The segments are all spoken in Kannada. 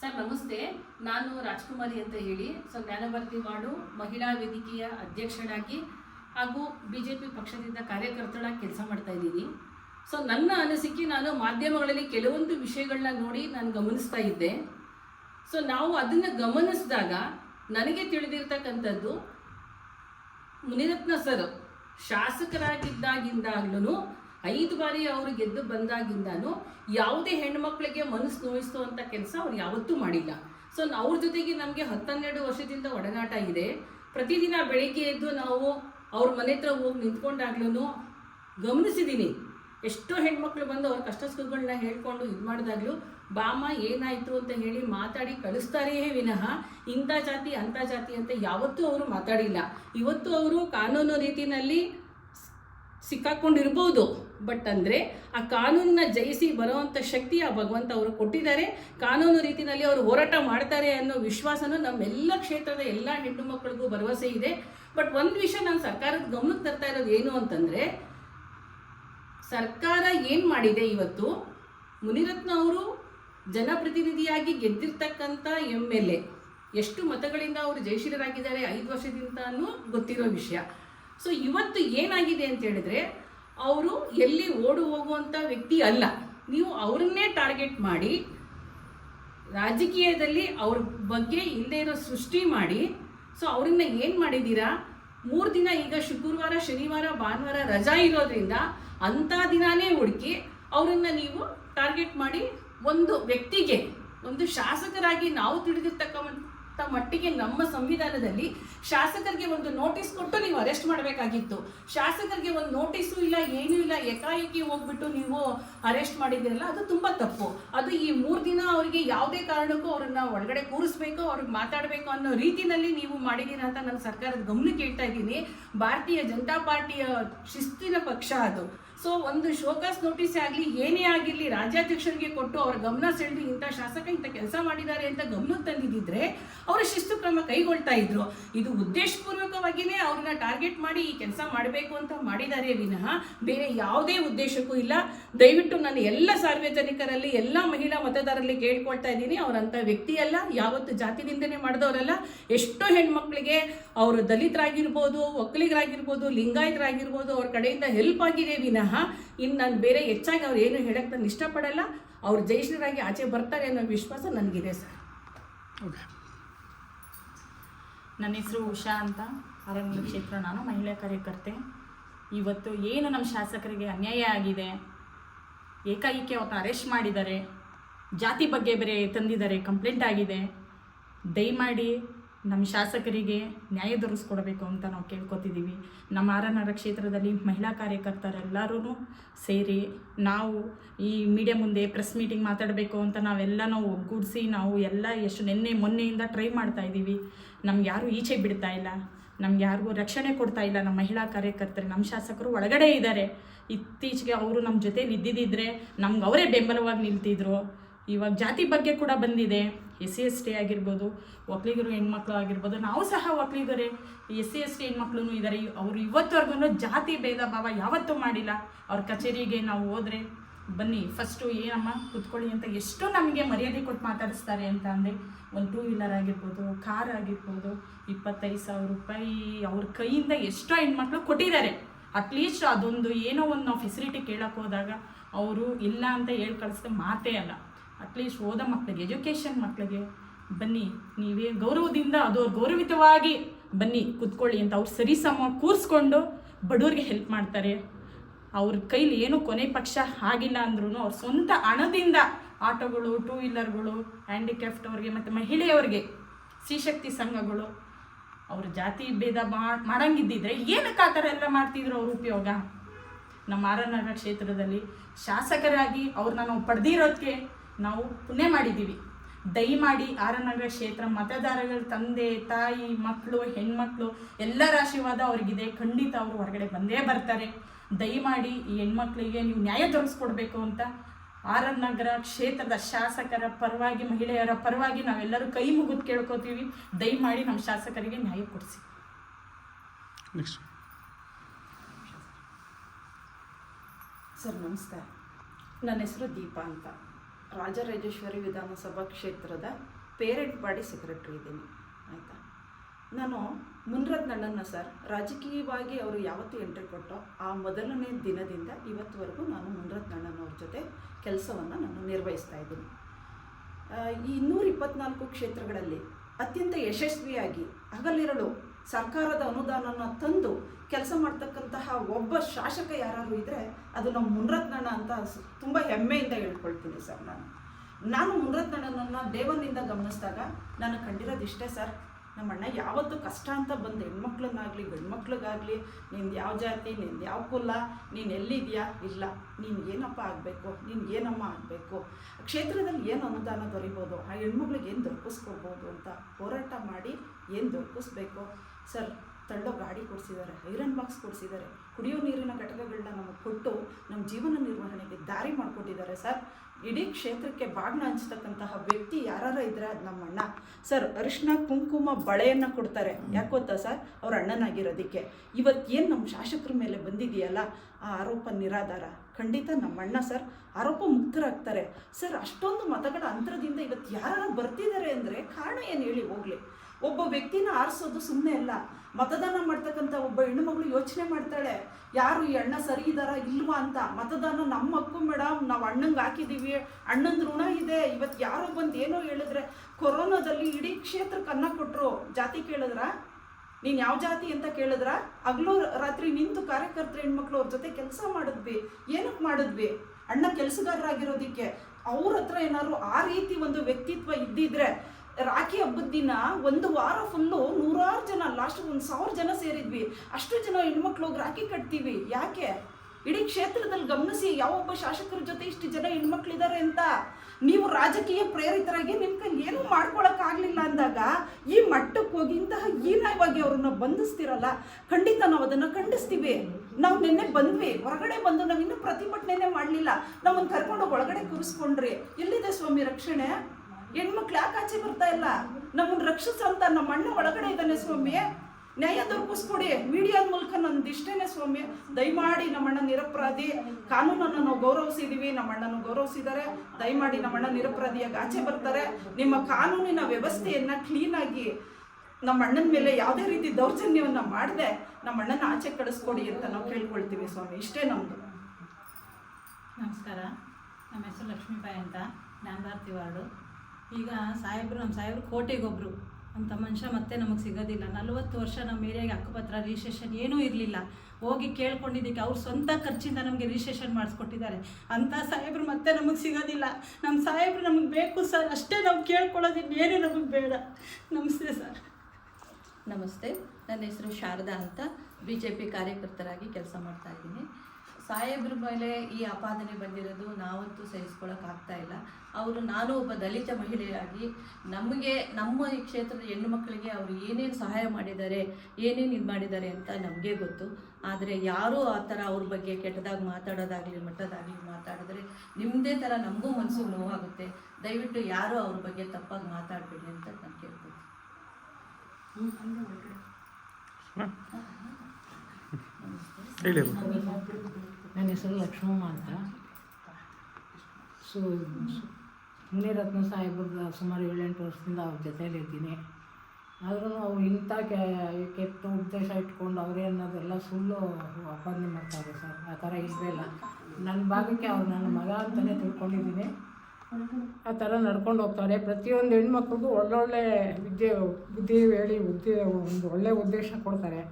ಸರ್, ನಮಸ್ತೆ. ನಾನು ರಾಜ್ಕುಮಾರಿ ಅಂತ ಹೇಳಿ. ಸೊ, ಜ್ಞಾನಭರ್ತಿ ವಾರ್ಡು ಮಹಿಳಾ ವೇದಿಕೆಯ ಅಧ್ಯಕ್ಷರಾಗಿ ಹಾಗೂ ಬಿ ಜೆ ಪಿ ಪಕ್ಷದಿಂದ ಕಾರ್ಯಕರ್ತರಾಗಿ ಕೆಲಸ ಮಾಡ್ತಾ ಇದ್ದೀನಿ. ಸೊ, ನನ್ನ ಅನಿಸಿಕೆ ನಾನು ಮಾಧ್ಯಮಗಳಲ್ಲಿ ಕೆಲವೊಂದು ವಿಷಯಗಳನ್ನ ನೋಡಿ ನಾನು ಗಮನಿಸ್ತಾ ಇದ್ದೆ. ಸೊ, ನಾವು ಅದನ್ನು ಗಮನಿಸಿದಾಗ ನನಗೆ ತಿಳಿದಿರ್ತಕ್ಕಂಥದ್ದು ಮುನಿರತ್ನ ಸರ್ ಶಾಸಕರಾಗಿದ್ದಾಗಿಂದಾಗ್ಲೂ ಐದು ಬಾರಿ ಅವರು ಗೆದ್ದು ಬಂದಾಗಿಂದಾನು ಯಾವುದೇ ಹೆಣ್ಮಕ್ಳಿಗೆ ಮನಸ್ಸು ನೋಯಿಸುವಂಥ ಕೆಲಸ ಅವ್ರು ಯಾವತ್ತೂ ಮಾಡಿಲ್ಲ. ಸೊ ಅವ್ರ ಜೊತೆಗೆ ನಮಗೆ ಹತ್ತನ್ನೆರಡು ವರ್ಷದಿಂದ ಒಡನಾಟ ಇದೆ. ಪ್ರತಿದಿನ ಬೆಳಿಗ್ಗೆ ಎದ್ದು ನಾವು ಅವ್ರ ಮನೆ ಹತ್ರ ಹೋಗಿ ನಿಂತ್ಕೊಂಡಾಗ್ಲೂ ಗಮನಿಸಿದ್ದೀನಿ ಎಷ್ಟೋ ಹೆಣ್ಮಕ್ಳು ಬಂದು ಅವ್ರ ಕಷ್ಟ ಸುಖಗಳನ್ನ ಹೇಳ್ಕೊಂಡು ಇದು ಮಾಡಿದಾಗ್ಲೂ ಬಾಮ ಏನಾಯಿತು? ಅಂತ ಹೇಳಿ ಮಾತಾಡಿ ಕಳಿಸ್ತಾರೆಯೇ ವಿನಃ ಇಂಥ ಜಾತಿ, ಅಂಥ ಜಾತಿ ಅಂತ ಯಾವತ್ತೂ ಅವರು ಮಾತಾಡಿಲ್ಲ. ಇವತ್ತು ಅವರು ಕಾನೂನು ರೀತಿನಲ್ಲಿ ಸಿಕ್ಕಾಕೊಂಡಿರ್ಬೋದು. ಬಟ್ ಅಂದರೆ ಆ ಕಾನೂನನ್ನ ಜಯಿಸಿ ಬರೋವಂಥ ಶಕ್ತಿ ಆ ಭಗವಂತ ಅವರು ಕೊಟ್ಟಿದ್ದಾರೆ. ಕಾನೂನು ರೀತಿಯಲ್ಲಿ ಅವರು ಹೋರಾಟ ಮಾಡ್ತಾರೆ ಅನ್ನೋ ವಿಶ್ವಾಸನೂ ನಮ್ಮೆಲ್ಲ ಕ್ಷೇತ್ರದ ಎಲ್ಲ ಹೆಣ್ಣು ಮಕ್ಕಳಿಗೂ ಭರವಸೆ ಇದೆ. ಬಟ್ ಒಂದು ವಿಷಯ ನಾನು ಸರ್ಕಾರದ ಗಮನಕ್ಕೆ ತರ್ತಾ ಇರೋದು ಏನು ಅಂತಂದರೆ, ಸರ್ಕಾರ ಏನು ಮಾಡಿದೆ ಇವತ್ತು? ಮುನಿರತ್ನ ಅವರು ಜನಪ್ರತಿನಿಧಿಯಾಗಿ ಗೆದ್ದಿರ್ತಕ್ಕಂಥ ಎಂ ಎಲ್ ಎ. ಎಷ್ಟು ಮತಗಳಿಂದ ಅವರು ಜಯಶೀಲರಾಗಿದ್ದಾರೆ ಐದು ಅನ್ನೋ ಗೊತ್ತಿರೋ ವಿಷಯ. ಸೊ ಇವತ್ತು ಏನಾಗಿದೆ ಅಂತ ಹೇಳಿದ್ರೆ, ಅವರು ಎಲ್ಲಿ ಓಡು ಹೋಗುವಂಥ ವ್ಯಕ್ತಿ ಅಲ್ಲ. ನೀವು ಅವ್ರನ್ನೇ ಟಾರ್ಗೆಟ್ ಮಾಡಿ, ರಾಜಕೀಯದಲ್ಲಿ ಅವ್ರ ಬಗ್ಗೆ ಇಲ್ಲದೇ ಇರೋ ಸೃಷ್ಟಿ ಮಾಡಿ ಸೊ ಅವ್ರನ್ನ ಏನು ಮಾಡಿದ್ದೀರಾ ಮೂರು ದಿನ ಈಗ ಶುಕ್ರವಾರ, ಶನಿವಾರ, ಭಾನುವಾರ ರಜಾ ಇರೋದ್ರಿಂದ ಅಂಥ ದಿನಾನೇ ಹುಡುಕಿ ಅವರನ್ನು ನೀವು ಟಾರ್ಗೆಟ್ ಮಾಡಿ ಒಂದು ವ್ಯಕ್ತಿಗೆ, ಒಂದು ಶಾಸಕರಾಗಿ ನಾವು ತಿಳಿದಿರ್ತಕ್ಕಂಥ ಮಟ್ಟಿಗೆ ನಮ್ಮ ಸಂವಿಧಾನದಲ್ಲಿ ಶಾಸಕರಿಗೆ ಒಂದು ನೋಟಿಸ್ ಕೊಟ್ಟು ನೀವು ಅರೆಸ್ಟ್ ಮಾಡಬೇಕಾಗಿತ್ತು. ಶಾಸಕರಿಗೆ ಒಂದು ನೋಟಿಸು ಇಲ್ಲ, ಏನೂ ಇಲ್ಲ, ಏಕಾಏಕಿ ಹೋಗ್ಬಿಟ್ಟು ನೀವು ಅರೆಸ್ಟ್ ಮಾಡಿದ್ದೀರಲ್ಲ, ಅದು ತುಂಬ ತಪ್ಪು. ಅದು ಈ ಮೂರು ದಿನ ಅವರಿಗೆ ಯಾವುದೇ ಕಾರಣಕ್ಕೂ ಅವ್ರನ್ನ ಒಳಗಡೆ ಕೂರಿಸ್ಬೇಕು, ಅವ್ರಿಗೆ ಮಾತಾಡಬೇಕು ಅನ್ನೋ ರೀತಿನಲ್ಲಿ ನೀವು ಮಾಡಿದ್ದೀರ ಅಂತ ನಾನು ಸರ್ಕಾರದ ಗಮನಕ್ಕೆ ಹೇಳ್ತಾ ಇದ್ದೀನಿ. ಭಾರತೀಯ ಜನತಾ ಪಾರ್ಟಿಯ ಶಿಸ್ತಿನ ಪಕ್ಷ ಅದು. ಸೊ ಒಂದು ಶೋಕಾಸ್ ನೋಟಿಸ್ ಆಗಲಿ, ಏನೇ ಆಗಿರಲಿ, ರಾಜ್ಯಾಧ್ಯಕ್ಷರಿಗೆ ಕೊಟ್ಟು ಅವರ ಗಮನ ಸೆಳೆದು ಇಂಥ ಶಾಸಕ ಇಂಥ ಕೆಲಸ ಮಾಡಿದ್ದಾರೆ ಅಂತ ಗಮನ ತಂದಿದ್ದಿದ್ರೆ ಅವರು ಶಿಸ್ತು ಕ್ರಮ ಕೈಗೊಳ್ತಾ ಇದ್ರು. ಇದು ಉದ್ದೇಶಪೂರ್ವಕವಾಗಿಯೇ ಅವ್ರನ್ನ ಟಾರ್ಗೆಟ್ ಮಾಡಿ ಈ ಕೆಲಸ ಮಾಡಬೇಕು ಅಂತ ಮಾಡಿದ್ದಾರೆ ವಿನಃ ಬೇರೆ ಯಾವುದೇ ಉದ್ದೇಶಕ್ಕೂ ಇಲ್ಲ. ದಯವಿಟ್ಟು ನಾನು ಎಲ್ಲ ಸಾರ್ವಜನಿಕರಲ್ಲಿ, ಎಲ್ಲ ಮಹಿಳಾ ಮತದಾರರಲ್ಲಿ ಕೇಳ್ಕೊಳ್ತಾ ಇದ್ದೀನಿ. ಅವರಂಥ ವ್ಯಕ್ತಿ ಅಲ್ಲ, ಯಾವತ್ತು ಜಾತಿನಿಂದನೇ ಮಾಡಿದವರಲ್ಲ. ಎಷ್ಟೋ ಹೆಣ್ಮಕ್ಳಿಗೆ ಅವರು ದಲಿತರಾಗಿರ್ಬೋದು, ಒಕ್ಕಲಿಗರಾಗಿರ್ಬೋದು, ಲಿಂಗಾಯತರಾಗಿರ್ಬೋದು, ಅವ್ರ ಕಡೆಯಿಂದ ಹೆಲ್ಪ್ ಆಗಿದೆ ವಿನಃ ಇನ್ನು ನಾನು ಬೇರೆ ಹೆಚ್ಚಾಗಿ ಅವ್ರು ಏನು ಹೇಳಕ್ಕೆ ನಾನು ಇಷ್ಟಪಡಲ್ಲ ಅವ್ರು ಜೈಷ್ಣರಾಗಿ ಆಚೆ ಬರ್ತಾರೆ ಅನ್ನೋ ವಿಶ್ವಾಸ ನನಗಿದೆ ಸರ್. ಓಕೆ. ನನ್ನ ಹೆಸರು ಉಷಾ ಅಂತ ಅರಣ್ಯ ಕ್ಷೇತ್ರ. ನಾನು ಮಹಿಳಾ ಕಾರ್ಯಕರ್ತೆ. ಇವತ್ತು ಏನು ನಮ್ಮ ಶಾಸಕರಿಗೆ ಅನ್ಯಾಯ ಆಗಿದೆ? ಏಕಾಏಕಿ ಅವ್ರನ್ನ ಅರೆಸ್ಟ್ ಮಾಡಿದ್ದಾರೆ ಜಾತಿ ಬಗ್ಗೆ ಬೇರೆ ತಂದಿದ್ದಾರೆ ಕಂಪ್ಲೇಂಟ್ ಆಗಿದೆ. ದಯಮಾಡಿ ನಮ್ಮ ಶಾಸಕರಿಗೆ ನ್ಯಾಯ ದೊರಕಿಸ್ಕೊಡ್ಬೇಕು ಅಂತ ನಾವು ಕೇಳ್ಕೊತಿದ್ದೀವಿ. ನಮ್ಮ ಆರನಗರ ಕ್ಷೇತ್ರದಲ್ಲಿ ಮಹಿಳಾ ಕಾರ್ಯಕರ್ತರೆಲ್ಲರೂ ಸೇರಿ ನಾವು ಈ ಮೀಡಿಯಾ ಮುಂದೆ ಪ್ರೆಸ್ ಮೀಟಿಂಗ್ ಮಾತಾಡಬೇಕು ಅಂತ ನಾವೆಲ್ಲ ನಾವು ಒಗ್ಗೂಡಿಸಿ ನಾವು ಎಲ್ಲ ಎಷ್ಟು ನಿನ್ನೆ ಮೊನ್ನೆಯಿಂದ ಟ್ರೈ ಮಾಡ್ತಾ ಇದ್ದೀವಿ. ನಮ್ಗೆ ಯಾರೂ ಈಚೆ ಬಿಡ್ತಾ ಇಲ್ಲ. ನಮ್ಗೆ ಯಾರಿಗೂ ರಕ್ಷಣೆ ಕೊಡ್ತಾ ಇಲ್ಲ. ನಮ್ಮ ಮಹಿಳಾ ಕಾರ್ಯಕರ್ತರು, ನಮ್ಮ ಶಾಸಕರು ಒಳಗಡೆ ಇದ್ದಾರೆ. ಇತ್ತೀಚೆಗೆ ಅವರು ನಮ್ಮ ಜೊತೆಲಿ ಇದ್ದಿದ್ದಿದ್ರೆ ನಮ್ಗೆ ಅವರೇ ಬೆಂಬಲವಾಗಿ ನಿಲ್ತಿದ್ರು. ಇವಾಗ ಜಾತಿ ಬಗ್ಗೆ ಕೂಡ ಬಂದಿದೆ. ಎಸ್ ಸಿ ಎಸ್ ಟಿ ಆಗಿರ್ಬೋದು ಒಕ್ಕಲಿಗರು ಹೆಣ್ಮಕ್ಳು ಆಗಿರ್ಬೋದು, ನಾವು ಸಹ ಒಕ್ಕಲಿಗರೇ ಎಸ್ ಸಿ ಎಸ್ ಟಿ ಹೆಣ್ಮಕ್ಳು ಇದ್ದಾರೆ ಅವರು ಇವತ್ತವರೆಗೂ ಜಾತಿ ಭೇದ ಭಾವ ಯಾವತ್ತೂ ಮಾಡಿಲ್ಲ. ಅವ್ರ ಕಚೇರಿಗೆ ನಾವು ಹೋದರೆ, ಬನ್ನಿ ಫಸ್ಟು ಏನಮ್ಮ, ಕುತ್ಕೊಳ್ಳಿ ಅಂತ ಎಷ್ಟು ನಮಗೆ ಮರ್ಯಾದೆ ಕೊಟ್ಟು ಮಾತಾಡಿಸ್ತಾರೆ ಅಂತ ಅಂದರೆ, ಒಂದು ಟೂ ವೀಲರ್ ಆಗಿರ್ಬೋದು ಕಾರ್ ಆಗಿರ್ಬೋದು, ಇಪ್ಪತ್ತೈದು ಸಾವಿರ ರೂಪಾಯಿ ಅವ್ರ ಕೈಯಿಂದ ಎಷ್ಟೋ ಹೆಣ್ಮಕ್ಳು ಕೊಟ್ಟಿದ್ದಾರೆ. ಅಟ್ಲೀಸ್ಟ್ ಅದೊಂದು ಏನೋ ಒಂದು ನಾವು ಫೆಸಿಲಿಟಿ ಕೇಳಕ್ಕೆ ಹೋದಾಗ, ಅವರು ಇಲ್ಲ ಅಂತ ಹೇಳಿ ಕಳಿಸ್ದೆ ಮಾತೇ ಅಲ್ಲ. ಅಟ್ಲೀಸ್ಟ್ ಓದೋ ಮಕ್ಕಳಿಗೆ ಎಜುಕೇಷನ್ ಮಕ್ಕಳಿಗೆ ಬನ್ನಿ, ನೀವೇ ಗೌರವದಿಂದ, ಅದು ಗೌರವಿತವಾಗಿ ಬನ್ನಿ, ಕೂತ್ಕೊಳ್ಳಿ ಅಂತ ಅವ್ರು ಸರಿ ಸಮ ಕೂರಿಸ್ಕೊಂಡು ಬಡವ್ರಿಗೆ ಹೆಲ್ಪ್ ಮಾಡ್ತಾರೆ. ಅವ್ರ ಕೈಲಿ ಏನು ಕೊನೆ ಪಕ್ಷ ಆಗಿಲ್ಲ ಅಂದ್ರೂ ಅವ್ರ ಸ್ವಂತ ಹಣದಿಂದ ಆಟೋಗಳು ಟೂ ವೀಲರ್ಗಳು ಹ್ಯಾಂಡಿಕ್ರಾಫ್ಟ್ ಅವ್ರಿಗೆ ಮತ್ತು ಮಹಿಳೆಯವ್ರಿಗೆ ಸ್ತ್ರೀಶಕ್ತಿ ಸಂಘಗಳು, ಅವ್ರ ಜಾತಿ ಭೇದ ಮಾಡಂಗಿದ್ದಿದ್ರೆ ಏನಕ್ಕೆ ಆ ಥರ ಎಲ್ಲ ಮಾಡ್ತಿದ್ರು ಅವ್ರ ಉಪಯೋಗ? ನಮ್ಮ ಆರನಗರ ಕ್ಷೇತ್ರದಲ್ಲಿ ಶಾಸಕರಾಗಿ ಅವ್ರನ್ನ ನಾವು ಪಡೆದಿರೋದಕ್ಕೆ ನಾವು ಪುಣ್ಯ ಮಾಡಿದ್ದೀವಿ. ದಯಮಾಡಿ ಆರನಗರ ಕ್ಷೇತ್ರ ಮತದಾರರ ತಂದೆ ತಾಯಿ ಮಕ್ಕಳು ಹೆಣ್ಮಕ್ಳು ಎಲ್ಲರ ಆಶೀರ್ವಾದ ಅವ್ರಿಗಿದೆ. ಖಂಡಿತ ಅವರು ಹೊರಗಡೆ ಬಂದೇ ಬರ್ತಾರೆ. ದಯಮಾಡಿ ಈ ಹೆಣ್ಮಕ್ಳಿಗೆ ನೀವು ನ್ಯಾಯ ದೊರಕಿಸ್ಕೊಡ್ಬೇಕು ಅಂತ ಆರನಗರ ಕ್ಷೇತ್ರದ ಶಾಸಕರ ಪರವಾಗಿ ಮಹಿಳೆಯರ ಪರವಾಗಿ ನಾವೆಲ್ಲರೂ ಕೈ ಮುಗಿದು ಕೇಳ್ಕೋತೀವಿ. ದಯಮಾಡಿ ನಮ್ಮ ಶಾಸಕರಿಗೆ ನ್ಯಾಯ ಕೊಡಿಸಿ. ನೆಕ್ಸ್ಟ್ ಸರ್ ನಮಸ್ಕಾರ ನನ್ನ ಹೆಸರು ದೀಪಾ ಅಂತ. ರಾಜರಾಜೇಶ್ವರಿ ವಿಧಾನಸಭಾ ಕ್ಷೇತ್ರದ ಪೇರೆಂಟ್ ಬಾಡಿ ಸೆಕ್ರೆಟ್ರಿ ಇದ್ದೀನಿ. ಆಯಿತಾ? ನಾನು ಮುನ್ರತ್ನಣ್ಣನ ಸರ್, ರಾಜಕೀಯವಾಗಿ ಅವರು ಯಾವತ್ತು ಎಂಟ್ರಿ ಕೊಟ್ಟೋ ಆ ಮೊದಲನೇ ದಿನದಿಂದ ಇವತ್ತುವರೆಗೂ ನಾನು ಮುನ್ರತ್ನಣ್ಣನವ್ರ ಜೊತೆ ಕೆಲಸವನ್ನು ನಾನು ನಿರ್ವಹಿಸ್ತಾ ಇದ್ದೀನಿ. ಈ ಇನ್ನೂರ ಇಪ್ಪತ್ನಾಲ್ಕು ಕ್ಷೇತ್ರಗಳಲ್ಲಿ ಅತ್ಯಂತ ಯಶಸ್ವಿಯಾಗಿ ಹಗಲಿರಳು ಸರ್ಕಾರದ ಅನುದಾನನ ತಂದು ಕೆಲಸ ಮಾಡ್ತಕ್ಕಂತಹ ಒಬ್ಬ ಶಾಸಕ ಯಾರಾದ್ರು ಇದ್ದರೆ ಅದು ನಮ್ಮ ಮುನ್ರತ್ನಣ್ಣ ಅಂತ ತುಂಬ ಹೆಮ್ಮೆಯಿಂದ ಹೇಳ್ಕೊಳ್ತೀನಿ ಸರ್ ನಾನು. ನಾನು ಮುನ್ರತ್ನಣ್ಣನನ್ನು ದೇವನಿಂದ ಗಮನಿಸಿದಾಗ ನಾನು ಕಂಡಿರೋದು ಇಷ್ಟೇ ಸರ್. ನಮ್ಮ ಅಣ್ಣ ಯಾವತ್ತೂ ಕಷ್ಟ ಅಂತ ಬಂದು ಹೆಣ್ಮಕ್ಳನ್ನಾಗಲಿ, ಗಂಡ್ಮಕ್ಳಿಗಾಗಲಿ, ನಿಂದು ಯಾವ ಜಾತಿ, ನಿಂದು ಯಾವ ಕುಲ, ನೀನು ಎಲ್ಲಿದೆಯಾ? ಇಲ್ಲ. ನೀನು ಏನಪ್ಪ ಆಗಬೇಕು? ನೀನು ಏನಮ್ಮ ಆಗಬೇಕು? ಕ್ಷೇತ್ರದಲ್ಲಿ ಏನು ಅನುದಾನ ದೊರಿಬೋದು? ಆ ಹೆಣ್ಮಕ್ಳಿಗೆ ಏನು ದೊರಕಿಸ್ಕೋಬೋದು ಅಂತ ಹೋರಾಟ ಮಾಡಿ ಏನು ದೊರಕಿಸ್ಬೇಕು? ಸರ್, ತಳ್ಳೋ ಗಾಡಿ ಕೊಡಿಸಿದ್ದಾರೆ, ಐರನ್ ಬಾಕ್ಸ್ ಕೊಡಿಸಿದ್ದಾರೆ. ಕುಡಿಯೋ ನೀರಿನ ಘಟಕಗಳನ್ನ ನಮಗೆ ಕೊಟ್ಟು ನಮ್ಮ ಜೀವನ ನಿರ್ವಹಣೆಗೆ ದಾರಿ ಮಾಡಿಕೊಟ್ಟಿದ್ದಾರೆ ಸರ್. ಇಡೀ ಕ್ಷೇತ್ರಕ್ಕೆ ಬಾಗ್ನ ಹಂಚ್ತಕ್ಕಂತಹ ವ್ಯಕ್ತಿ ಯಾರು ಇದ್ರೆ ಅದು ನಮ್ಮ ಅಣ್ಣ ಸರ್, ಅರಿಶಿನ, ಕುಂಕುಮ, ಬಳೆಯನ್ನು ಕೊಡ್ತಾರೆ. ಯಾಕೆ ಗೊತ್ತಾ ಸರ್? ಅವ್ರ ಅಣ್ಣನಾಗಿರೋದಕ್ಕೆ. ಇವತ್ತೇನು ನಮ್ಮ ಶಾಸಕರ ಮೇಲೆ ಬಂದಿದೆಯಲ್ಲ? ಆ ಆರೋಪ ನಿರಾಧಾರ. ಖಂಡಿತ ನಮ್ಮ ಅಣ್ಣ ಸರ್ ಆರೋಪ ಮುಕ್ತರಾಗ್ತಾರೆ. ಸರ್, ಅಷ್ಟೊಂದು ಮತಗಳ ಅಂತರದಿಂದ ಇವತ್ತು ಯಾರು ಬರ್ತಿದ್ದಾರೆ ಅಂದರೆ ಕಾರಣ ಏನು ಹೇಳಿ ಹೋಗಲಿ. ಒಬ್ಬ ವ್ಯಕ್ತಿನ ಆರಿಸೋದು ಸುಮ್ಮನೆ ಅಲ್ಲ. ಮತದಾನ ಮಾಡ್ತಕ್ಕಂಥ ಒಬ್ಬ ಹೆಣ್ಣುಮಗಳು ಯೋಚನೆ ಮಾಡ್ತಾಳೆ, ಯಾರು ಈ ಅಣ್ಣ ಸರಿ ಇದಾರ ಇಲ್ವಾ ಅಂತ? ಮತದಾನ ನಮ್ಮ ಹಕ್ಕು ಮೇಡಮ್ ನಾವು ಅಣ್ಣಂಗೆ ಹಾಕಿದ್ದೀವಿ ಅಣ್ಣನ ಋಣ ಇದೆ ಇವತ್ತು ಯಾರೋ ಬಂದು ಏನೋ ಹೇಳಿದ್ರೆ ಕೊರೋನಾದಲ್ಲಿ ಇಡೀ ಕ್ಷೇತ್ರಕ್ಕೆ ಅನ್ನ ಕೊಟ್ಟರು ಜಾತಿ ಕೇಳಿದ್ರ? ನೀನು ಯಾವ ಜಾತಿ ಅಂತ ಕೇಳಿದ್ರ? ಹಗಲು ರಾತ್ರಿ ನಿಂತು ಕಾರ್ಯಕರ್ತರ ಹೆಣ್ಮಕ್ಳು ಅವ್ರ ಜೊತೆ ಕೆಲಸ ಮಾಡಿದ್ವಿ. ಏನಕ್ಕೆ ಮಾಡಿದ್ವಿ? ಅಣ್ಣ ಕೆಲಸಗಾರರಾಗಿರೋದಕ್ಕೆ ಅವ್ರ ಹತ್ರ ಏನಾದ್ರು ಆ ರೀತಿ ಒಂದು ವ್ಯಕ್ತಿತ್ವ ಇದ್ದಿದ್ರೆ ರಾಖಿ ಹಬ್ಬದ ದಿನ ಒಂದು ವಾರ ಫುಲ್ಲು ನೂರಾರು ಜನ ಲಾಸ್ಟ್ ಒಂದು ಸಾವಿರ ಜನ ಸೇರಿದ್ವಿ. ಅಷ್ಟು ಜನ ಹೆಣ್ಮಕ್ಳು ಹೋಗಿ ರಾಖಿ ಕಟ್ತೀವಿ. ಯಾಕೆ? ಇಡೀ ಕ್ಷೇತ್ರದಲ್ಲಿ ಗಮನಿಸಿ ಯಾವೊಬ್ಬ ಶಾಸಕರ ಜೊತೆ ಇಷ್ಟು ಜನ ಹೆಣ್ಮಕ್ಳಿದ್ದಾರೆ ಅಂತ. ನೀವು ರಾಜಕೀಯ ಪ್ರೇರಿತರಾಗಿ ನಿಮ್ಮ ಏನು ಏನೂ ಮಾಡ್ಕೊಳಕ್ಕಾಗಲಿಲ್ಲ ಅಂದಾಗ, ಈ ಮಟ್ಟಕ್ಕೆ ಹೋಗಿ ಇಂತಹ ಹೀನಾಯವಾಗಿ ಅವ್ರನ್ನ ಬಂಧಿಸ್ತಿರಲ್ಲ, ಖಂಡಿತ ನಾವು ಅದನ್ನು ಖಂಡಿಸ್ತೀವಿ. ನಾವು ನಿನ್ನೆ ಬಂದ್ವಿ. ಹೊರಗಡೆ ಬಂದು ನಾವು ಇನ್ನೂ ಪ್ರತಿಭಟನೆನೇ ಮಾಡಲಿಲ್ಲ. ನಮ್ಮನ್ನು ಕರ್ಕೊಂಡು ಒಳಗಡೆ ಕೂರಿಸ್ಕೊಂಡ್ರಿ. ಎಲ್ಲಿದೆ ಸ್ವಾಮಿ ರಕ್ಷಣೆ? ಹೆಣ್ಮಕ್ಳು ಯಾಕೆ ಆಚೆ ಬರ್ತಾ ಇಲ್ಲ? ನಮ್ಮನ್ನು ರಕ್ಷಿಸಂತ ನಮ್ಮ ಅಣ್ಣ ಒಳಗಡೆ ಇದ್ದಾನೆ ಸ್ವಾಮಿ. ನ್ಯಾಯ ದೊರಕಿಸ್ಕೊಡಿ. ಮೀಡಿಯಾದ ಮೂಲಕ ನಂದು ಸ್ವಾಮಿ. ದಯಮಾಡಿ ನಮ್ಮಣ್ಣ ನಿರಪರಾಧಿ. ಕಾನೂನನ್ನು ನಾವು ಗೌರವಿಸಿದೀವಿ. ನಮ್ಮ ಅಣ್ಣನ ಗೌರವಿಸಿದ್ದಾರೆ. ದಯಮಾಡಿ ನಮ್ಮಣ್ಣ ನಿರಪರಾಧಿಯಾಗಿ ಆಚೆ ಬರ್ತಾರೆ. ನಿಮ್ಮ ಕಾನೂನಿನ ವ್ಯವಸ್ಥೆಯನ್ನ ಕ್ಲೀನಾಗಿ ನಮ್ಮ ಅಣ್ಣನ ಮೇಲೆ ಯಾವುದೇ ರೀತಿ ದೌರ್ಜನ್ಯವನ್ನ ಮಾಡದೆ ನಮ್ಮ ಅಣ್ಣನ ಆಚೆ ಕಳಿಸ್ಕೊಡಿ ಅಂತ ನಾವು ಕೇಳ್ಕೊಳ್ತೀವಿ ಸ್ವಾಮಿ. ಇಷ್ಟೇ ನಮ್ದು. ನಮಸ್ಕಾರ. ನಮ್ಮ ಹೆಸರು ಲಕ್ಷ್ಮೀಬಾಯಿ ಅಂತ. ನಾನು ವಾರ್ಡು. ಈಗ ಸಾಹೇಬ್ರು, ನಮ್ಮ ಸಾಹೇಬ್ರು ಕೋಟೆಗೊಬ್ಬರು ಅಂತ ಮನುಷ್ಯ ಮತ್ತೆ ನಮಗೆ ಸಿಗೋದಿಲ್ಲ. ನಲವತ್ತು ವರ್ಷ ನಮ್ಮ ಏರಿಯಾಗೆ ಅಕ್ಕಪತ್ರ ರಿಜಿಸ್ಟ್ರೇಷನ್ ಏನೂ ಇರಲಿಲ್ಲ. ಹೋಗಿ ಕೇಳ್ಕೊಂಡಿದ್ದಕ್ಕೆ ಅವ್ರ ಸ್ವಂತ ಖರ್ಚಿಂದ ನಮಗೆ ರಿಜಿಸ್ಟ್ರೇಷನ್ ಮಾಡಿಸ್ಕೊಟ್ಟಿದ್ದಾರೆ. ಅಂಥ ಸಾಹೇಬ್ರು ಮತ್ತೆ ನಮಗೆ ಸಿಗೋದಿಲ್ಲ. ನಮ್ಮ ಸಾಹೇಬ್ರು ನಮಗೆ ಬೇಕು ಸರ್. ಅಷ್ಟೇ ನಾವು ಕೇಳ್ಕೊಳ್ಳೋದು ಇನ್ನೇನು ನಮಗೆ ಬೇಡ. ನಮಸ್ತೆ ಸರ್. ನಮಸ್ತೆ. ನನ್ನ ಹೆಸರು ಶಾರದಾ ಅಂತ. ಬಿ ಜೆ ಪಿ ಕಾರ್ಯಕರ್ತರಾಗಿ ಕೆಲಸ ಮಾಡ್ತಾ ಇದ್ದೀನಿ. ಸಾಹೇಬ್ರ ಮೇಲೆ ಈ ಆಪಾದನೆ ಬಂದಿರೋದು ನಾವಂತೂ ಸಹಿಸ್ಕೊಳಕ್ಕಾಗ್ತಾ ಇಲ್ಲ. ಅವರು ನಾನು ಒಬ್ಬ ದಲಿತ ಮಹಿಳೆಯಾಗಿ ನಮಗೆ ನಮ್ಮ ಈ ಕ್ಷೇತ್ರದ ಹೆಣ್ಣು ಮಕ್ಕಳಿಗೆ ಅವರು ಏನೇನು ಸಹಾಯ ಮಾಡಿದ್ದಾರೆ ಏನೇನು ಇದು ಮಾಡಿದ್ದಾರೆ ಅಂತ ನಮಗೆ ಗೊತ್ತು. ಆದರೆ ಯಾರೂ ಆ ಥರ ಅವ್ರ ಬಗ್ಗೆ ಕೆಟ್ಟದಾಗಿ ಮಾತಾಡೋದಾಗಲಿ ಮಟ್ಟದಾಗಲಿ ಮಾತಾಡಿದ್ರೆ ನಿಮ್ಮದೇ ಥರ ನಮಗೂ ಮನಸ್ಸಿಗೆ ನೋವಾಗುತ್ತೆ. ದಯವಿಟ್ಟು ಯಾರೂ ಅವ್ರ ಬಗ್ಗೆ ತಪ್ಪಾಗಿ ಮಾತಾಡಬೇಡಿ ಅಂತ ನಾನು ಕೇಳ್ತೀನಿ ಹೇಳಿ. ನನ್ನ ಹೆಸರು ಲಕ್ಷ್ಮಮ್ಮ ಅಂತ ಸೊ ಮುನಿರತ್ನ ಸಾಹೇಬ್ರದ ಸುಮಾರು ಏಳೆಂಟು ವರ್ಷದಿಂದ ಅವ್ರ ಜೊತೆಯಲ್ಲಿ ಇದ್ದೀನಿ ಆದ್ರೂ ಅವ್ರು ಇಂಥ ಕೆಟ್ಟ ಉದ್ದೇಶ ಇಟ್ಕೊಂಡು ಅವರೇ ಅನ್ನೋದೆಲ್ಲ ಸುಳ್ಳು ಅಪಾದನೆ ಮಾಡ್ತಾರೆ ಸರ್. ಆ ಥರ ಇಲ್ಲ. ನನ್ನ ಭಾಗಕ್ಕೆ ಅವ್ರು ನನ್ನ ಮಗ ಅಂತಲೇ ತಿಳ್ಕೊಂಡಿದ್ದೀನಿ. ಆ ಥರ ನಡ್ಕೊಂಡು ಹೋಗ್ತಾರೆ. ಪ್ರತಿಯೊಂದು ಹೆಣ್ಮಕ್ಳಿಗೂ ಒಳ್ಳೊಳ್ಳೆ ವಿದ್ಯೆ, ಬುದ್ಧಿ ಹೇಳಿ ಬುದ್ಧಿ, ಒಂದು ಒಳ್ಳೆ ಉದ್ದೇಶ ಕೊಡ್ತಾರೆ.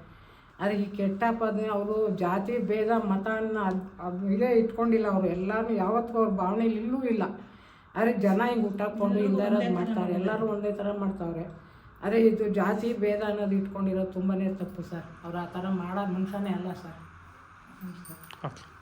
ಆದರೆ ಈ ಕೆಟ್ಟ ಪದ ಅವರು ಜಾತಿ ಭೇದ ಮತ ಅದು ಅದು ಇದೇ ಇಟ್ಕೊಂಡಿಲ್ಲ ಅವರು. ಎಲ್ಲರೂ ಯಾವತ್ತೂ ಅವ್ರ ಭಾವನೆಯಲ್ಲಿ ಇಲ್ಲೂ ಇಲ್ಲ. ಆದರೆ ಜನ ಹಿಂಗೆ ಹುಟ್ಟಾಕೊಂಡು ಇಲ್ದಾರದು ಮಾಡ್ತಾರೆ. ಎಲ್ಲರೂ ಒಂದೇ ಥರ ಮಾಡ್ತಾವ್ರೆ. ಆದರೆ ಇದು ಜಾತಿ ಭೇದ ಅನ್ನೋದು ಇಟ್ಕೊಂಡಿರೋದು ತುಂಬಾ ತಪ್ಪು ಸರ್. ಅವ್ರು ಆ ಥರ ಮಾಡೋ ಮನುಷ್ಯನೇ ಅಲ್ಲ ಸರ್. ಓಕೆ.